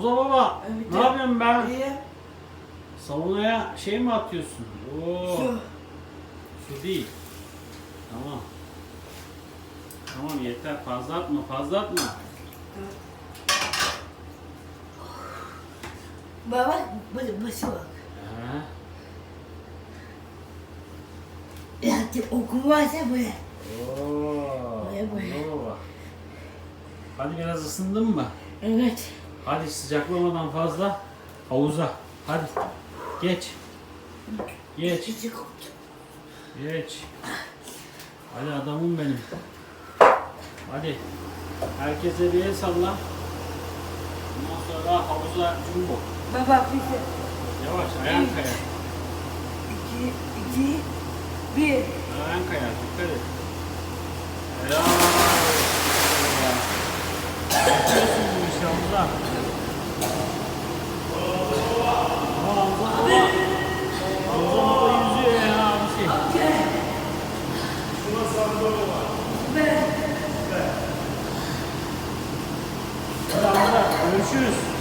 Hamza baba Evet, ne yapıyorsun ben? İyi. Savunaya şey mi atıyorsun? Oo. Su. Su değil. Tamam. Tamam yeter fazla atma fazla atma. Baba bu başı bak. He. Yattı okul varsa böyle. Oo. Vay vay. Hamza baba. Hadi biraz ısındın mı? Evet. Hadi sıcaklamadan fazla havuza. Hadi geç. Geç. Geç. Hadi adamım benim. Hadi. Herkese bir el salla. Ondan sonra havuza jumbo. Baba bize. Yavaş ayağın kayar. İki, iki, bir. Ayağın kayar. Dikkat et. Helal. Hamza. Hamza baba. Hamza baba yüzüyor ya abisi. Hamza görüşürüz.